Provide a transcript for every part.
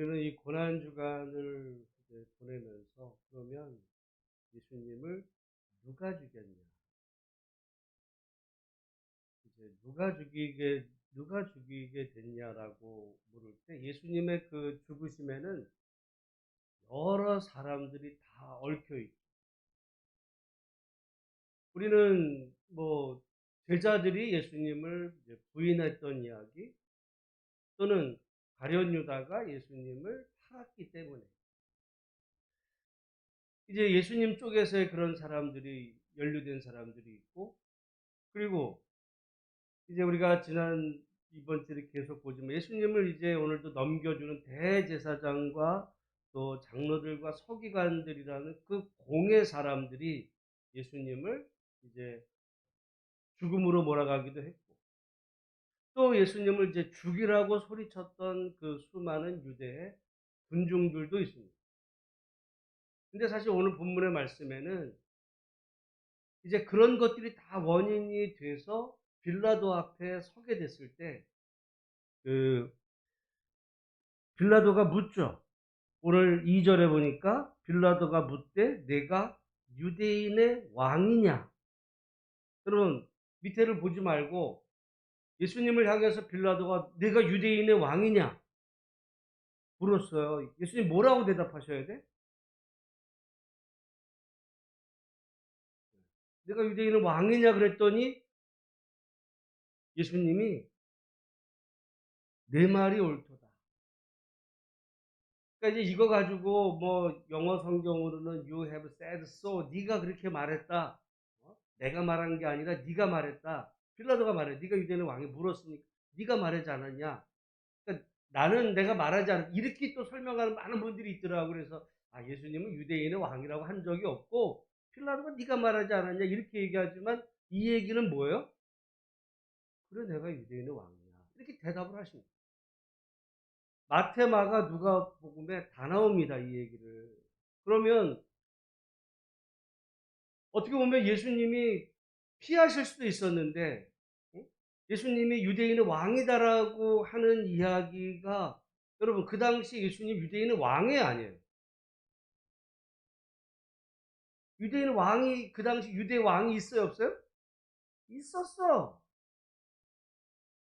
우리는 이 고난 주간을 보내면서 그러면 예수님을 누가 죽였냐? 이제 누가 죽이게 누가 죽이게 됐냐라고 물을 때 예수님의 그 죽으심에는 여러 사람들이 다 얽혀 있죠. 우리는 뭐 제자들이 예수님을 부인했던 이야기 또는 가련 유다가 예수님을 팔았기 때문에. 이제 예수님 쪽에서의 그런 사람들이 연루된 사람들이 있고 그리고 이제 우리가 지난 이번 주에 계속 보지만 예수님을 이제 오늘도 넘겨주는 대제사장과 또 장로들과 서기관들이라는 그 공의 사람들이 예수님을 이제 죽음으로 몰아가기도 했고 또 예수님을 이제 죽이라고 소리쳤던 그 수많은 유대의 군중들도 있습니다. 근데 사실 오늘 본문의 말씀에는 이제 그런 것들이 다 원인이 돼서 빌라도 앞에 서게 됐을 때, 그, 빌라도가 묻죠. 오늘 2절에 보니까 빌라도가 묻되 내가 유대인의 왕이냐? 여러분, 밑에를 보지 말고 예수님을 향해서 빌라도가 내가 유대인의 왕이냐? 물었어요. 예수님 뭐라고 대답하셔야 돼? 내가 유대인의 왕이냐 그랬더니 예수님이 내 말이 옳도다. 그러니까 이제 이거 가지고 뭐 영어 성경으로는 you have said so 네가 그렇게 말했다. 어? 내가 말한 게 아니라 네가 말했다. 필라도가 말해. 네가 유대인의 왕이 물었으니까 네가 말하지 않았냐. 그러니까 나는 내가 말하지 않았. 이렇게 또 설명하는 많은 분들이 있더라고. 그래서 아 예수님은 유대인의 왕이라고 한 적이 없고 필라도가 네가 말하지 않았냐 이렇게 얘기하지만 이 얘기는 뭐예요? 그래 내가 유대인의 왕이야. 이렇게 대답을 하십니다. 마테마가 누가 복음에 다 나옵니다. 이 얘기를. 그러면 어떻게 보면 예수님이 피하실 수도 있었는데 예수님이 유대인의 왕이다라고 하는 이야기가 여러분 그 당시 예수님 유대인의 왕이 아니에요. 유대인 왕이 그 당시 유대 왕이 있어요 없어요? 있었어.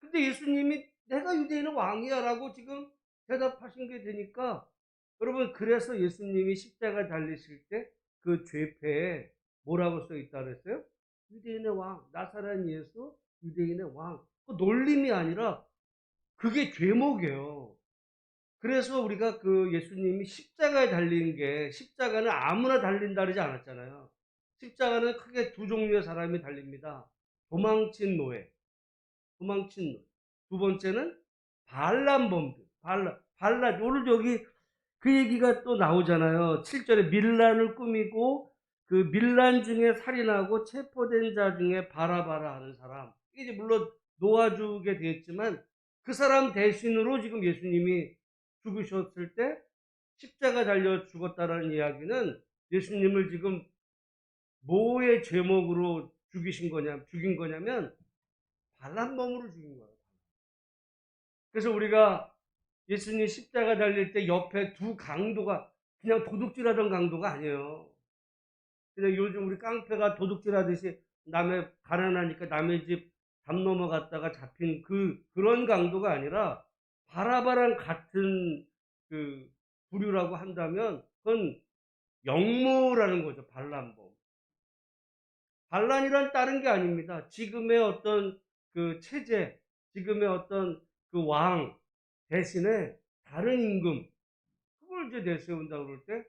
근데 예수님이 내가 유대인의 왕이야라고 지금 대답하신 게 되니까 여러분 그래서 예수님이 십자가 달리실 때 그 죄패에 뭐라고 써 있다 그랬어요? 유대인의 왕, 나사렛 예수, 유대인의 왕. 그 놀림이 아니라 그게 죄목이에요. 그래서 우리가 그 예수님이 십자가에 달린 게 십자가는 아무나 달린다 그러지 않았잖아요. 십자가는 크게 두 종류의 사람이 달립니다. 도망친 노예, 도망친 노예. 두 번째는 반란범들, 반란, 반란. 오늘 여기 그 얘기가 또 나오잖아요. 7절에 밀란을 꾸미고 그 밀란 중에 살인하고 체포된 자 중에 바라바라 하는 사람. 이게 물론 놓아주게 되었지만 그 사람 대신으로 지금 예수님이 죽으셨을 때 십자가 달려 죽었다라는 이야기는 예수님을 지금 뭐의 제목으로 죽이신 거냐, 죽인 거냐면 반란범으로 죽인 거예요. 그래서 우리가 예수님 십자가 달릴 때 옆에 두 강도가 그냥 도둑질하던 강도가 아니에요. 그냥 요즘 우리 깡패가 도둑질하듯이 남의 가난하니까 남의 집 담 넘어갔다가 잡힌 그 그런 강도가 아니라 바라바랑 같은 그 부류라고 한다면 그건 영모라는 거죠. 반란범. 반란이란 다른 게 아닙니다. 지금의 어떤 그 체제, 지금의 어떤 그 왕 대신에 다른 임금 그걸 이제 내세운다 그럴 때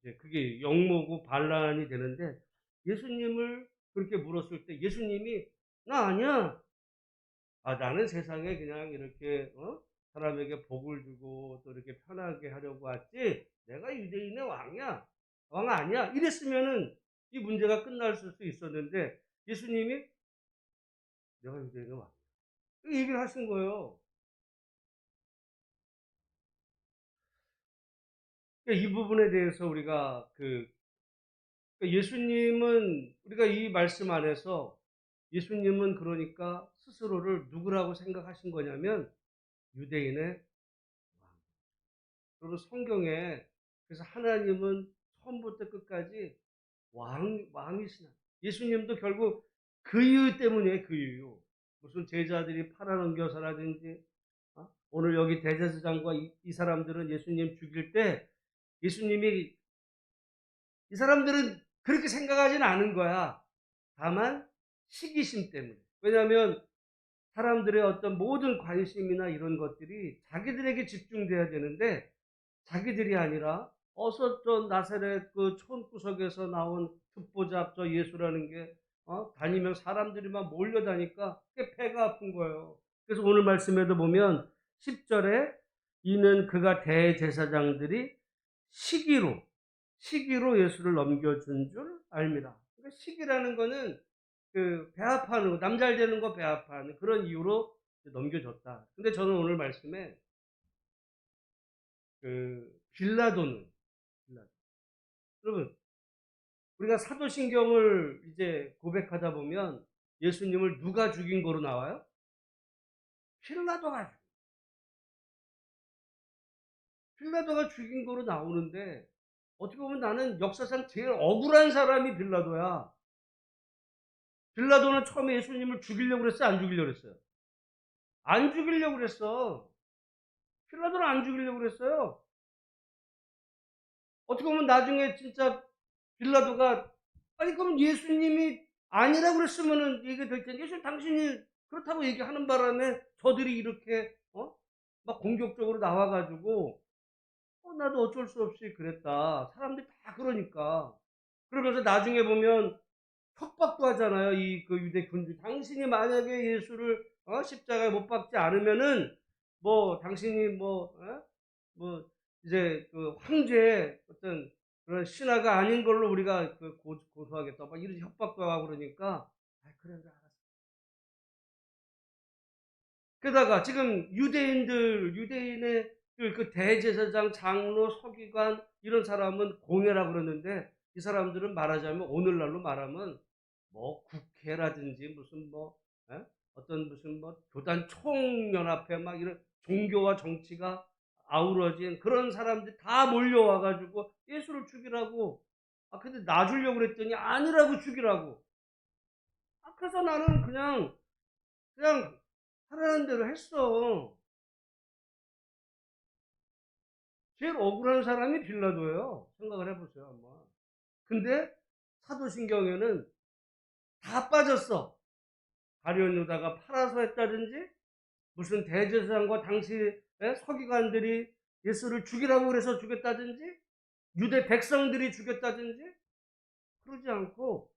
이제 그게 영모고 반란이 되는데 예수님을 그렇게 물었을 때 예수님이 나 아니야. 아 나는 세상에 그냥 이렇게 어? 사람에게 복을 주고 또 이렇게 편하게 하려고 왔지 내가 유대인의 왕이야 왕 아니야 이랬으면은 이 문제가 끝날 수 있었는데 예수님이 내가 유대인의 왕이야 이 얘기를 하신 거예요 그러니까 이 부분에 대해서 우리가 그 그러니까 예수님은 우리가 이 말씀 안에서 예수님은 그러니까 스스로를 누구라고 생각하신 거냐면 유대인의 왕. 여러분 성경에 그래서 하나님은 처음부터 끝까지 왕 왕이시나. 예수님도 결국 그 이유 때문에 그 이유. 무슨 제자들이 팔아넘겨서라든지 어? 오늘 여기 대제사장과 이, 이 사람들은 예수님 죽일 때 예수님이 이 사람들은 그렇게 생각하지는 않은 거야. 다만 시기심 때문에. 왜냐하면 사람들의 어떤 모든 관심이나 이런 것들이 자기들에게 집중돼야 되는데 자기들이 아니라 어서 저 나사렛 그 촌구석에서 나온 듣보잡 저 예수라는 게 어? 다니면 사람들이 막 몰려다니까 그게 배가 아픈 거예요. 그래서 오늘 말씀에도 보면 10절에 이는 그가 대제사장들이 시기로 시기로 예수를 넘겨준 줄 압니다. 그러니까 시기라는 거는 그 배합하는 거, 남잘 되는 거 배합하는 그런 이유로 넘겨줬다. 근데 저는 오늘 말씀에 그 빌라도는 빌라도. 여러분 우리가 사도신경을 이제 고백하다 보면 예수님을 누가 죽인 거로 나와요? 빌라도가 빌라도가 죽인 거로 나오는데 어떻게 보면 나는 역사상 제일 억울한 사람이 빌라도야. 빌라도는 처음에 예수님을 죽이려고 그랬어요? 안 죽이려고 그랬어요? 안 죽이려고 그랬어. 빌라도는 안 죽이려고 그랬어요. 어떻게 보면 나중에 진짜 빌라도가 아니 그럼 예수님이 아니라고 그랬으면은 얘기 될 텐데 예수님 당신이 그렇다고 얘기하는 바람에 저들이 이렇게 어? 막 공격적으로 나와가지고 어, 나도 어쩔 수 없이 그랬다. 사람들이 다 그러니까. 그러면서 나중에 보면 협박도 하잖아요. 이 그 유대 군주. 당신이 만약에 예수를 어? 십자가에 못 박지 않으면은 뭐 당신이 뭐, 어? 뭐 이제 그 황제의 어떤 그런 신하가 아닌 걸로 우리가 그 고, 고소하겠다. 막 이런 협박도 하고 그러니까 아 그래 그래 알았어. 게다가 지금 유대인들 유대인의 그, 그 대제사장, 장로, 서기관 이런 사람은 공회라 그러는데 이 사람들은 말하자면 오늘날로 말하면 뭐 국회라든지 무슨 뭐 에? 어떤 무슨 뭐 교단 총연합회 막 이런 종교와 정치가 아우러진 그런 사람들이 다 몰려와 가지고 예수를 죽이라고 아 근데 나 주려고 그랬더니 아니라고 죽이라고 아 그래서 나는 그냥 그냥 하라는 대로 했어 제일 억울한 사람이 빌라도예요. 생각을 해보세요, 한번. 근데 사도신경에는 다 빠졌어. 가룟 유다가 팔아서 했다든지 무슨 대제사장과 당시 서기관들이 예수를 죽이라고 그래서 죽였다든지 유대 백성들이 죽였다든지 그러지 않고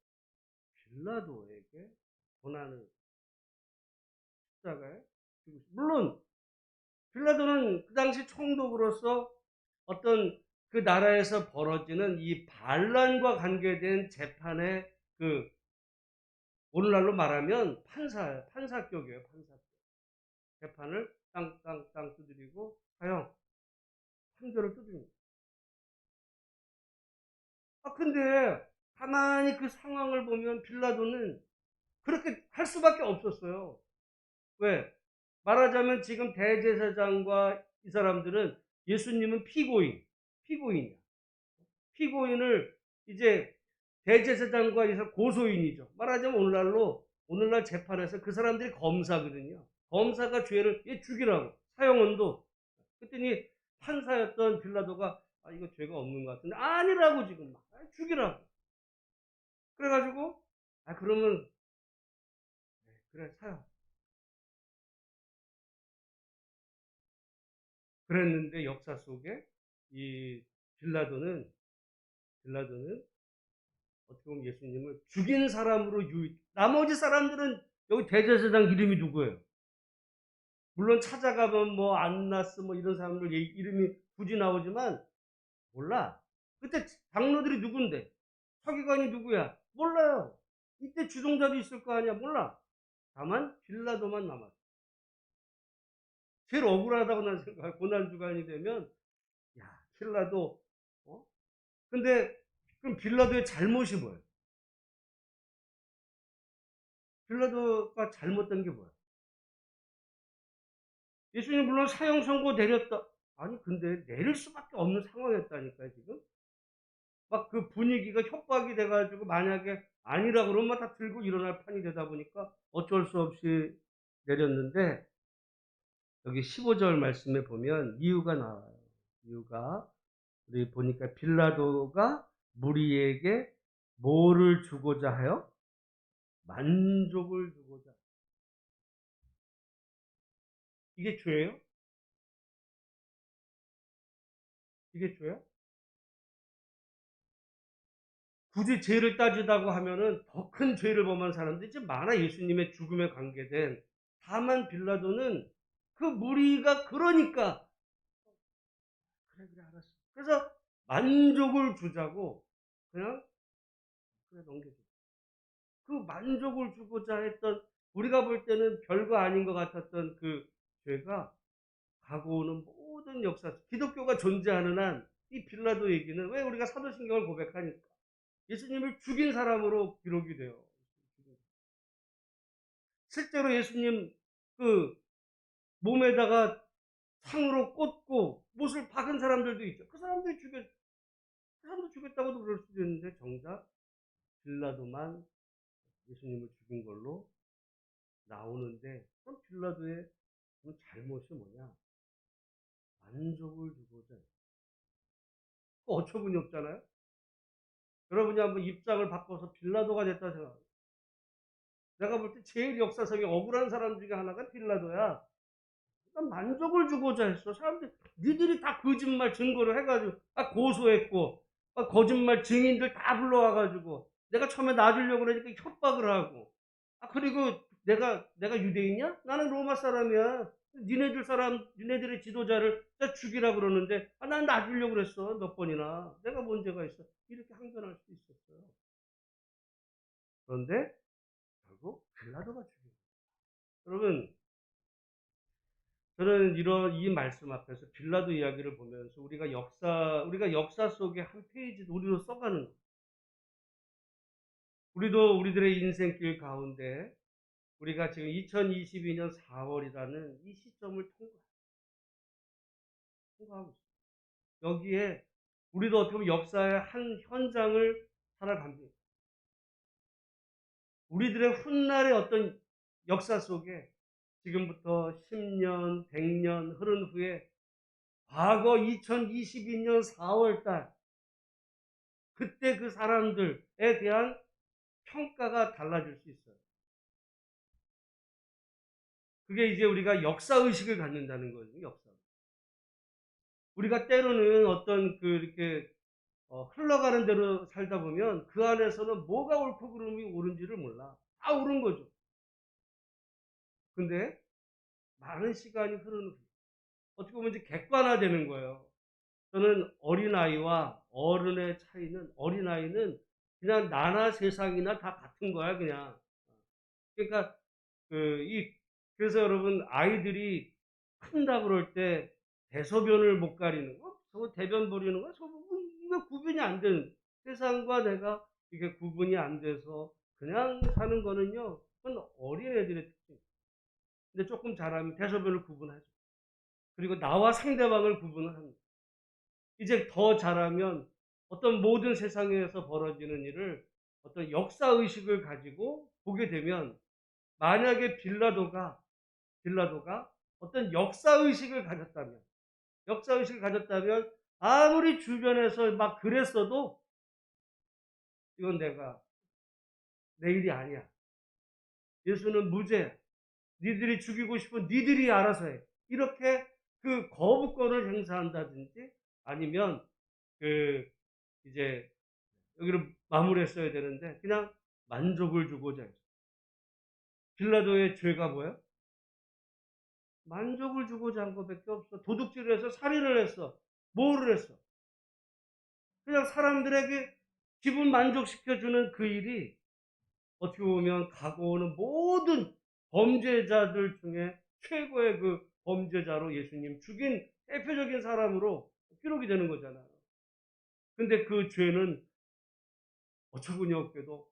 빌라도에게 고난을 십자가에 물론 빌라도는 그 당시 총독으로서 어떤 그 나라에서 벌어지는 이 반란과 관계된 재판의 그 오늘날로 말하면 판사예요. 판사격이에요. 판사격. 재판을 땅땅땅 두드리고 하여 판결을 두드립니다. 아 근데 가만히 그 상황을 보면 빌라도는 그렇게 할 수밖에 없었어요. 왜? 말하자면 지금 대제사장과 이 사람들은 예수님은 피고인, 피고인이야. 피고인을 이제 대제사장과 이사 고소인이죠. 말하자면 오늘날로 오늘날 재판에서 그 사람들이 검사거든요. 검사가 죄를 얘 죽이라고 사형원도 그랬더니 판사였던 빌라도가 아 이거 죄가 없는 것 같은데 아니라고 지금 막 아, 죽이라고 그래가지고 아 그러면 네, 그래 사형 그랬는데 역사 속에 이 빌라도는 빌라도는 어떻게 보면 예수님을 죽인 사람으로 유익. 나머지 사람들은 여기 대제사장 이름이 누구예요? 물론 찾아가면 뭐 안나스 뭐 이런 사람들 이름이 굳이 나오지만 몰라. 그때 장로들이 누군데? 서기관이 누구야? 몰라요. 이때 주동자도 있을 거 아니야? 몰라. 다만 빌라도만 남았어. 제일 억울하다고 난 생각해. 고난주간이 되면, 야, 빌라도, 어? 근데, 그럼 빌라도의 잘못이 뭐예요? 빌라도가 잘못된 게 뭐야? 예수님 물론 사형 선고 내렸다. 아니 근데 내릴 수밖에 없는 상황이었다니까요 지금. 막 그 분위기가 협박이 돼 가지고 만약에 아니라 그러면 다 들고 일어날 판이 되다 보니까 어쩔 수 없이 내렸는데 여기 15절 말씀에 보면 이유가 나와요. 이유가 우리 보니까 빌라도가 무리에게 뭐를 주고자 하여? 만족을 주고자. 이게 죄예요? 이게 죄야? 굳이 죄를 따지다고 하면은 더 큰 죄를 범한 사람들이 좀 많아 예수님의 죽음에 관계된 다만 빌라도는 그 무리가 그러니까 그래 그래 알았어 그래서 만족을 주자고 그냥 그래 넘겨줘 그 만족을 주고자 했던 우리가 볼 때는 별거 아닌 것 같았던 그 죄가 가고 오는 모든 역사 기독교가 존재하는 한 이 빌라도 얘기는 왜 우리가 사도신경을 고백하니까 예수님을 죽인 사람으로 기록이 돼요. 실제로 예수님 그 몸에다가 상으로 꽂고 못을 박은 사람들도 있죠. 그 사람들이 그 사람도 죽였다고도 그럴 수도 있는데 정작 빌라도만 예수님을 죽인 걸로 나오는데 그럼 빌라도의 그 잘못이 뭐냐? 만족을 주고자. 그 어처구니 없잖아요? 여러분이 한번 입장을 바꿔서 빌라도가 됐다 생각해요. 내가 볼 때 제일 역사성이 억울한 사람 중에 하나가 빌라도야. 난 만족을 주고자 했어. 사람들, 니들이 다 거짓말 증거를 해가지고, 아, 고소했고, 아, 거짓말 증인들 다 불러와가지고, 내가 처음에 놔주려고 그러니까 협박을 하고, 아, 그리고 내가, 내가 유대인이야? 나는 로마 사람이야. 니네들 사람, 니네들의 지도자를 다 죽이라 그러는데, 아, 난 놔주려고 그랬어. 몇 번이나. 내가 문제가 있어. 이렇게 항변할 수 있었어요. 그런데, 결국 빌라도가 죽인 거예요. 여러분, 저는 이런 이 말씀 앞에서 빌라도 이야기를 보면서 우리가 역사 우리가 역사 속에 한 페이지 우리도 써가는 거. 우리도 우리들의 인생길 가운데 우리가 지금 2022년 4월이라는 이 시점을 통과 통과하고 있어요. 여기에 우리도 어떻게 보면 역사의 한 현장을 살아갑니다. 우리들의 훗날의 어떤 역사 속에 지금부터 10년, 100년 흐른 후에 과거 2022년 4월 달 그때 그 사람들에 대한 평가가 달라질 수 있어요. 그게 이제 우리가 역사 의식을 갖는다는 거죠, 역사. 우리가 때로는 어떤 그 이렇게 어, 흘러가는 대로 살다 보면 그 안에서는 뭐가 옳고 그름이 옳은지를 몰라. 다 옳은 거죠. 근데 많은 시간이 후 어떻게 보면 이제 객관화되는 거예요. 저는 어린아이와 어른의 차이는 어린아이는 그냥 나나 세상이나 다 같은 거야 그냥. 그러니까 그 이 그래서 여러분 아이들이 큰다 그럴 때 대소변을 못 가리는 거, 저거 대변 버리는 거, 저거 뭐 이거 구분이 안 되는 세상과 내가 이게 구분이 안 돼서 그냥 사는 거는요. 그건 어린애들의 특징. 근데 조금 잘하면 대소변을 구분하죠. 그리고 나와 상대방을 구분을 합니다. 이제 더 잘하면 어떤 모든 세상에서 벌어지는 일을 어떤 역사의식을 가지고 보게 되면 만약에 빌라도가 빌라도가 어떤 역사의식을 가졌다면 역사의식을 가졌다면 아무리 주변에서 막 그랬어도 이건 내가 내 일이 아니야. 예수는 무죄. 니들이 죽이고 싶은 니들이 알아서 해. 이렇게 그 거부권을 행사한다든지 아니면 그 이제 여기를 마무리했어야 되는데 그냥 만족을 주고자 했어. 빌라도의 죄가 뭐야? 만족을 주고자 한 것밖에 없어. 도둑질을 해서 살인을 했어. 뭐를 했어? 그냥 사람들에게 기분 만족시켜주는 그 일이 어떻게 보면 가고 오는 모든 범죄자들 중에 최고의 그 범죄자로 예수님 죽인 대표적인 사람으로 기록이 되는 거잖아요. 근데 그 죄는 어처구니 없게도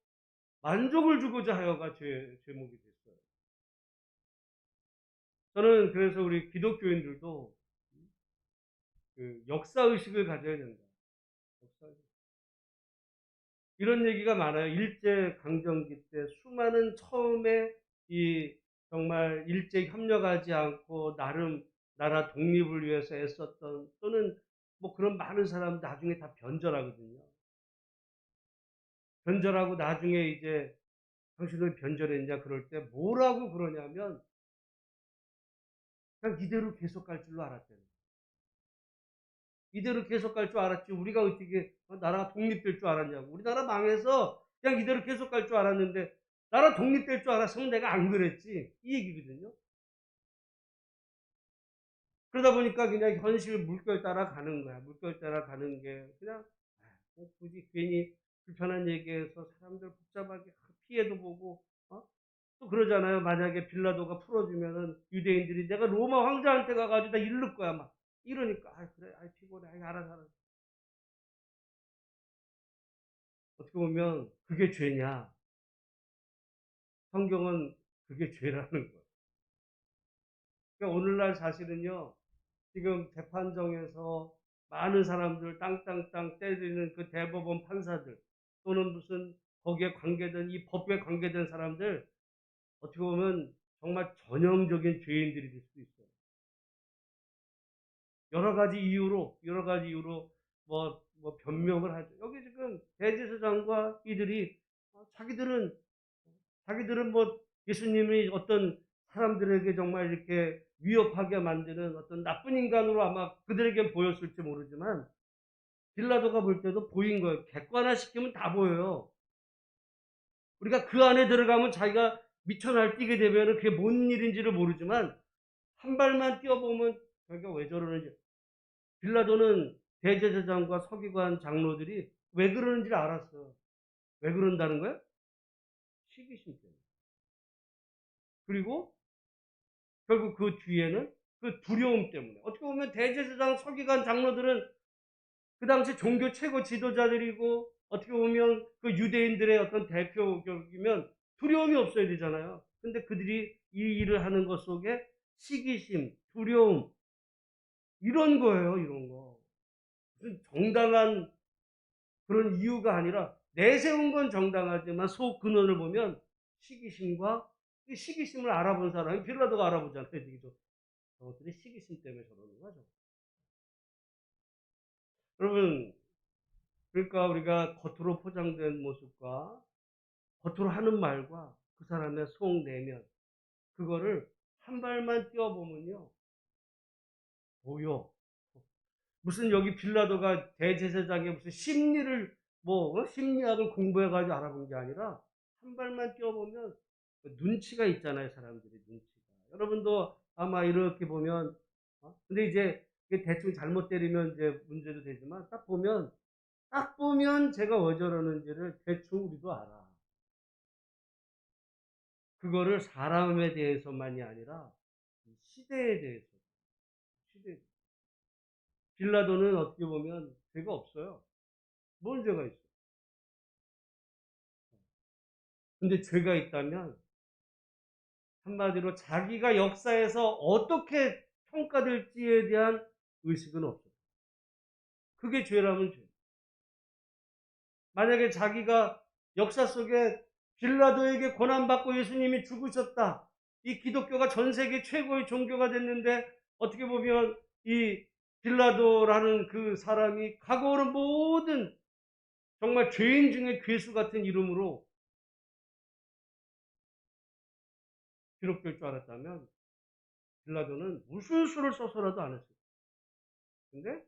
만족을 주고자 하여가 죄, 제목이 됐어요. 저는 그래서 우리 기독교인들도 그 역사 의식을 가져야 된다. 역사 의식. 이런 얘기가 많아요. 일제 강점기 때 수많은 처음에 이 정말 일제에 협력하지 않고 나름 나라 독립을 위해서 애썼던 또는 뭐 그런 많은 사람 나중에 다 변절하거든요. 변절하고 나중에 이제 당신 왜 변절했냐 그럴 때 뭐라고 그러냐면 그냥 이대로 계속 갈 줄로 알았대요. 이대로 계속 갈 줄 알았지 우리가 어떻게 어, 나라가 독립될 줄 알았냐고 우리나라 망해서 그냥 이대로 계속 갈 줄 알았는데 나라 독립될 줄 알았으면 내가 안 그랬지 이 얘기거든요. 그러다 보니까 그냥 현실 물결 따라 가는 거야. 물결 따라 가는 게 그냥 아, 뭐 굳이 괜히 불편한 얘기해서 사람들 복잡하게 피해도 보고 어? 또 그러잖아요. 만약에 빌라도가 풀어주면은 유대인들이 내가 로마 황제한테 가가지고 나 잃을 거야 막 이러니까 아 그래 아 피곤해 아 알아서 알아서 어떻게 보면 그게 죄냐 성경은 그게 죄라는 거예요. 그러니까 오늘날 사실은요 지금 재판정에서 많은 사람들 땅땅땅 때리는 그 대법원 판사들 또는 무슨 거기에 관계된 이 법에 관계된 사람들 어떻게 보면 정말 전형적인 죄인들이 될 수도 있어요. 여러 가지 이유로 여러 가지 이유로 뭐, 뭐 변명을 하죠. 여기 지금 대제사장과 이들이 어, 자기들은 자기들은 뭐 예수님이 어떤 사람들에게 정말 이렇게 위협하게 만드는 어떤 나쁜 인간으로 아마 그들에게 보였을지 모르지만 빌라도가 볼 때도 보인 거예요. 객관화 시키면 다 보여요. 우리가 그 안에 들어가면 자기가 미쳐 날 뛰게 되면 그게 뭔 일인지를 모르지만 한 발만 뛰어보면 자기가 왜 저러는지 빌라도는 대제사장과 서기관 장로들이 왜 그러는지를 알았어. 왜 그런다는 거야? 시기심 때문에. 그리고 결국 그 뒤에는 그 두려움 때문에. 어떻게 보면 대제사장 서기관 장로들은 그 당시 종교 최고 지도자들이고 어떻게 보면 그 유대인들의 어떤 대표격이면 두려움이 없어야 되잖아요. 근데 그들이 이 일을 하는 것 속에 시기심, 두려움, 이런 거예요, 이런 거. 무슨 정당한 그런 이유가 아니라 내세운 건 정당하지만 속 근원을 보면 시기심과 이 시기심을 알아본 사람이 빌라도가 알아보잖아요. 저기도. 저것들이 시기심 때문에 저러는 거죠. 여러분, 그러니까 우리가 겉으로 포장된 모습과 겉으로 하는 말과 그 사람의 속 내면 그거를 한 발만 뛰어보면요 보여 무슨 여기 빌라도가 대제사장의 무슨 심리를 뭐 어? 심리학을 공부해가지고 알아본 게 아니라 한 발만 뛰어보면 그 눈치가 있잖아요 사람들이 눈치가 여러분도 아마 이렇게 보면 어? 근데 이제 대충 잘못 때리면 이제 문제도 되지만 딱 보면 딱 보면 제가 왜 저러는지를 대충 우리도 알아. 그거를 사람에 대해서만이 아니라 시대에 대해서. 시대. 빌라도는 어떻게 보면 죄가 없어요. 뭔 죄가 있어? 근데 죄가 있다면 한마디로 자기가 역사에서 어떻게 평가될지에 대한 의식은 없어요. 그게 죄라면 죄. 만약에 자기가 역사 속에 빌라도에게 고난받고 예수님이 죽으셨다. 이 기독교가 전 세계 최고의 종교가 됐는데 어떻게 보면 이 빌라도라는 그 사람이 가고오는 모든 정말 죄인 중에 괴수 같은 이름으로 기록될 줄 알았다면 빌라도는 무슨 수를 써서라도 안 했어요. 근데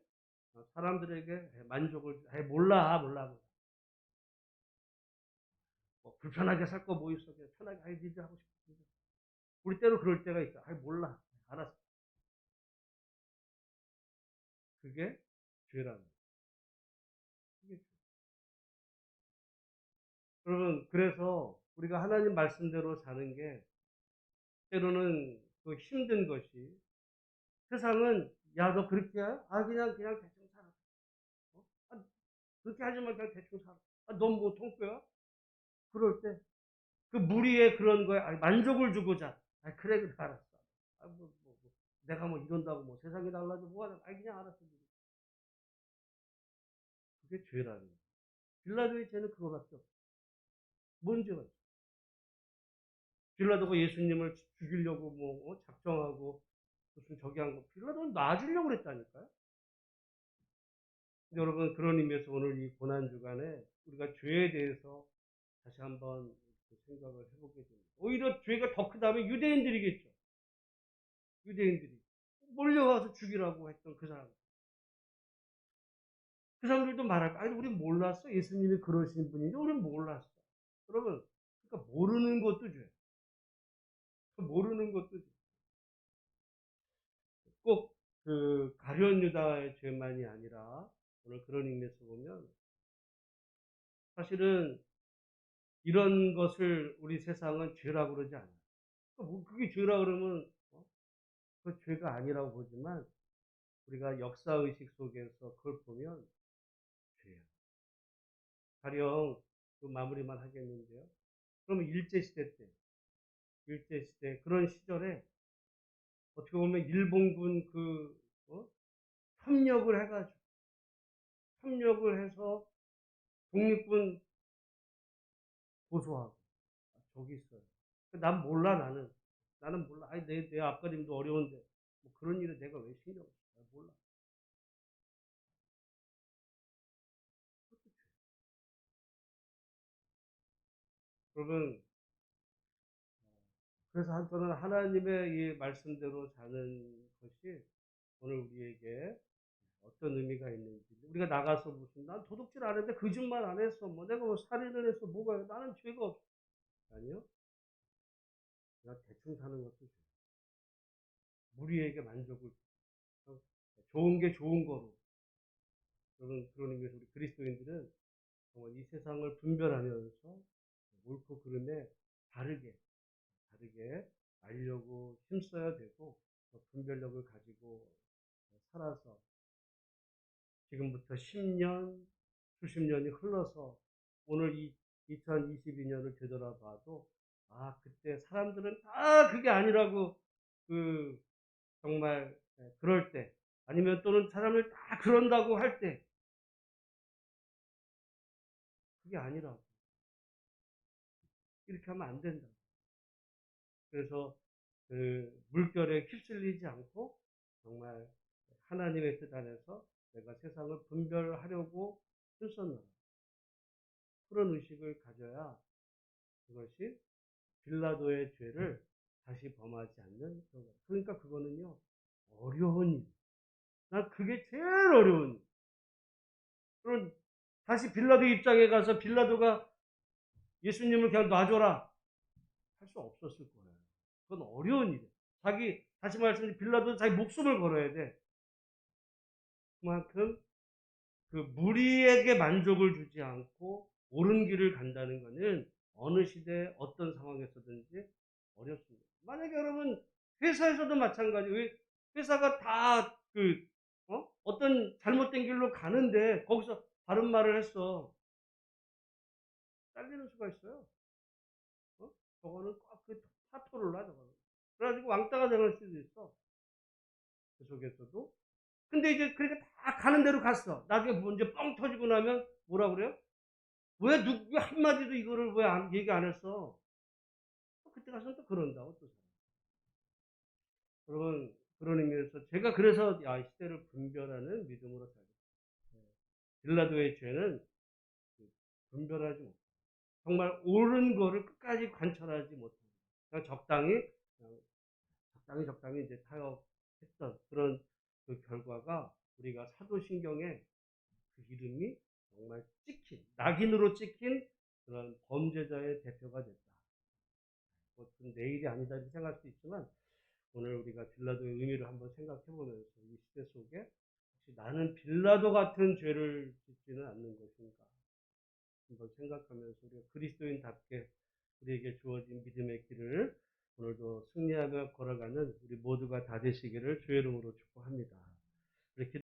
사람들에게 만족을 해 몰라 몰라 몰라. 뭐 불편하게 살 거 뭐 있어 그냥 편하게 아이 니들 하고 싶어. 우리 때로 그럴 때가 있어. 아이 몰라 알았어. 그게 죄라는 여러분 그래서 우리가 하나님 말씀대로 사는 게 때로는 그 힘든 것이 세상은 야 너 그렇게 해? 아 그냥 그냥 대충 살아. 어? 아, 그렇게 하지 마 그냥 대충 살아. 아, 넌뭐 통뼈야? 그럴 때 그 무리의 그런 거에 아니, 만족을 주고자. 아 그래 그래 알았어. 아, 뭐, 뭐, 뭐. 내가 뭐 이런다고 뭐 세상이 달라져 뭐가 아 그냥 알았어. 그게 죄라는 거예요. 빌라도의 죄는 그거밖에 없어요. 뭔 죄가 있어요? 빌라도가 예수님을 죽이려고 뭐 어, 작정하고 무슨 저기 한 거, 빌라도는 놔주려고 그랬다니까요. 여러분 그런 의미에서 오늘 이 고난 주간에 우리가 죄에 대해서 다시 한번 생각을 해보게 됩니다. 오히려 죄가 더 크다면 유대인들이겠죠. 유대인들이 몰려와서 죽이라고 했던 그 사람. 그 사람들도 말할 거 아니 우리 몰랐어 예수님이 그러신 분인데 우리 몰랐어. 여러분 그러니까 모르는 것도 죄. 모르는 것도 죄. 꼭그 가련 유다의 죄만이 아니라 오늘 그런 의미에서 보면 사실은 이런 것을 우리 세상은 죄라고 그러지 않아요. 뭐 그게 죄라 그러면 어? 그 죄가 아니라고 보지만 우리가 역사 의식 속에서 그걸 보면 죄야. 가령 그 마무리만 하겠는데요. 그러면 일제 시대 때, 일제 시대 그런 시절에 어떻게 보면 일본군 그 어? 협력을 해가지고 협력을 해서 독립군 고소하고 아, 저기 있어요. 난 몰라 나는 나는 몰라. 아니 내 내 앞가림도 어려운데 뭐 그런 일에 내가 왜 신경 써? 나 몰라. 여러분 그래서 한- 저는 하나님의 이 말씀대로 사는 것이 오늘 우리에게 어떤 의미가 있는지. 우리가 나가서 무슨 난 도둑질 안 했는데 거짓말 안 했어. 뭐 내가 뭐 살인을 했어. 뭐가 나는 죄가 없어. 아니요. 내가 대충 사는 것도 죄. 무리에게 만족을 어, 좋은 게 좋은 거로. 여러분 그런 의미에서 우리 그리스도인들은 정말 이 세상을 분별하면서 옳고 그름에 다르게 다르게 알려고 힘써야 되고 또 분별력을 가지고 살아서 지금부터 10년, 수십 년이 흘러서 오늘 이 2022년을 되돌아봐도 아 그때 사람들은 다 그게 아니라고 그 정말 그럴 때 아니면 또는 사람을 다 그런다고 할 때 그게 아니라고 이렇게 하면 안 된다. 그래서 그 물결에 휩쓸리지 않고 정말 하나님의 뜻 안에서 내가 세상을 분별하려고 힘썼노라. 그런 의식을 가져야 그것이 빌라도의 죄를 다시 범하지 않는 그런. 그러니까 그거는요 어려운 일. 난 그게 제일 어려운 일. 그럼 다시 빌라도 입장에 가서 빌라도가 예수님을 그냥 놔줘라 할 수 없었을 거예요. 그건 어려운 일이에요. 자기 다시 말씀드린 빌라도 자기 목숨을 걸어야 돼. 그만큼 그 무리에게 만족을 주지 않고 옳은 길을 간다는 것은 어느 시대 어떤 상황에서든지 어렵습니다. 만약에 여러분 회사에서도 마찬가지. 왜 회사가 다그 어? 어떤 잘못된 길로 가는데 거기서 바른 말을 했어. 잘리는 수가 있어요. 어? 저거는 꼭그 파토를 나 저거는. 그래가지고 왕따가 되는 수도 있어. 그 속에서도. 근데 이제 그렇게 다 가는 대로 갔어. 나중에 문제 뻥 터지고 나면 뭐라 그래요? 왜 누구 한마디도 이거를 왜 안, 얘기 안 했어? 그때 가서는 또 그런다고 또. 여러분 그런 의미에서 제가 그래서 야, 이 시대를 분별하는 믿음으로 살겠다. 빌라도의 죄는 분별하지 못. 정말 옳은 거를 끝까지 관찰하지 못하고 그냥 적당히 그냥 적당히 적당히 이제 타협했던 그런 그 결과가 우리가 사도신경에 그 이름이 정말 찍힌 낙인으로 찍힌 그런 범죄자의 대표가 됐다. 보통 내일이 아니다 이렇게 생각할 수 있지만 오늘 우리가 빌라도의 의미를 한번 생각해 보면서 이 시대 속에 혹시 나는 빌라도 같은 죄를 짓지는 않는 것인가 한번 생각하면서 우리가 그리스도인답게 우리에게 주어진 믿음의 길을 오늘도 승리하며 걸어가는 우리 모두가 다 되시기를 주의 이름으로 축복합니다. 이렇게